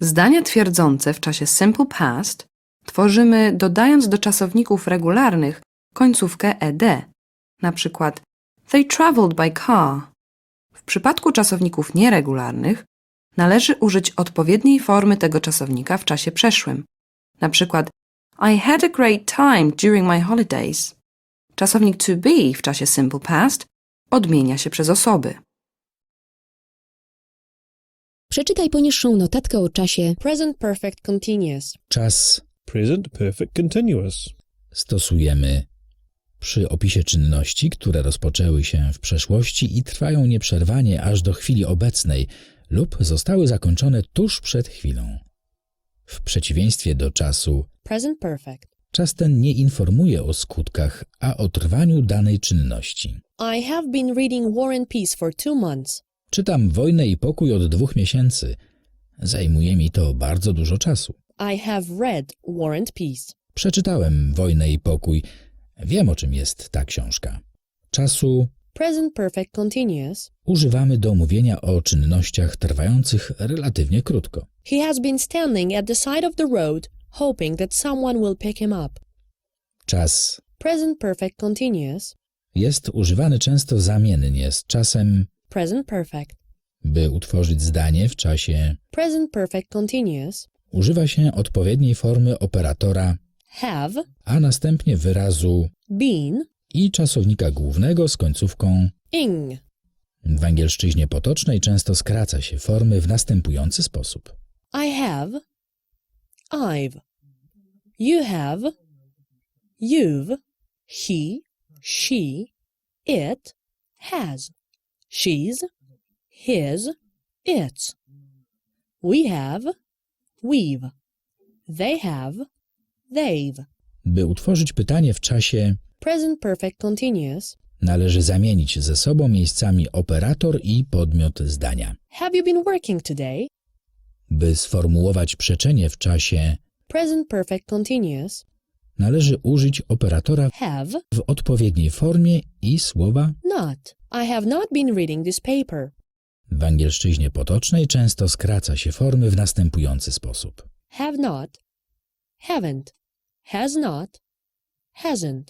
Zdania twierdzące w czasie simple past tworzymy dodając do czasowników regularnych końcówkę ed. Na przykład They traveled by car. W przypadku czasowników nieregularnych należy użyć odpowiedniej formy tego czasownika w czasie przeszłym. Na przykład I had a great time during my holidays. Czasownik to be w czasie simple past odmienia się przez osoby. Przeczytaj poniższą notatkę o czasie Present Perfect Continuous. Czas Present Perfect Continuous. stosujemy przy opisie czynności, które rozpoczęły się w przeszłości i trwają nieprzerwanie aż do chwili obecnej lub zostały zakończone tuż przed chwilą. W przeciwieństwie do czasu, Present Perfect. czas ten nie informuje o skutkach, a o trwaniu danej czynności. I have been reading War and Peace for two months. Czytam Wojnę i pokój od dwóch miesięcy. Zajmuje mi to bardzo dużo czasu. I have read War and Peace. Przeczytałem Wojnę i pokój. Wiem, o czym jest ta książka. Czasu Present Perfect Continuous. używamy do mówienia o czynnościach trwających relatywnie krótko. He has been standing at the side of the road, hoping that someone will pick him up. Czas Present Perfect Continuous. jest używany często zamiennie z czasem, Present Perfect. by utworzyć zdanie w czasie. Present Perfect Continuous. Używa się odpowiedniej formy operatora, Have a następnie wyrazu been i czasownika głównego z końcówką. ing. W angielszczyźnie potocznej często skraca się formy w następujący sposób. I have. I've. You have. You've. He. She. It. Has. She's. His. It's. We have. We've. They have. They've. By utworzyć pytanie w czasie, Present Perfect Continuous. należy zamienić ze sobą miejscami operator i podmiot zdania. Have you been working today? By sformułować przeczenie w czasie, Present Perfect Continuous. należy użyć operatora Have. w odpowiedniej formie i słowa Not. I have not been reading this paper. w angielszczyźnie potocznej często skraca się formy w następujący sposób. have not, haven't, has not, hasn't.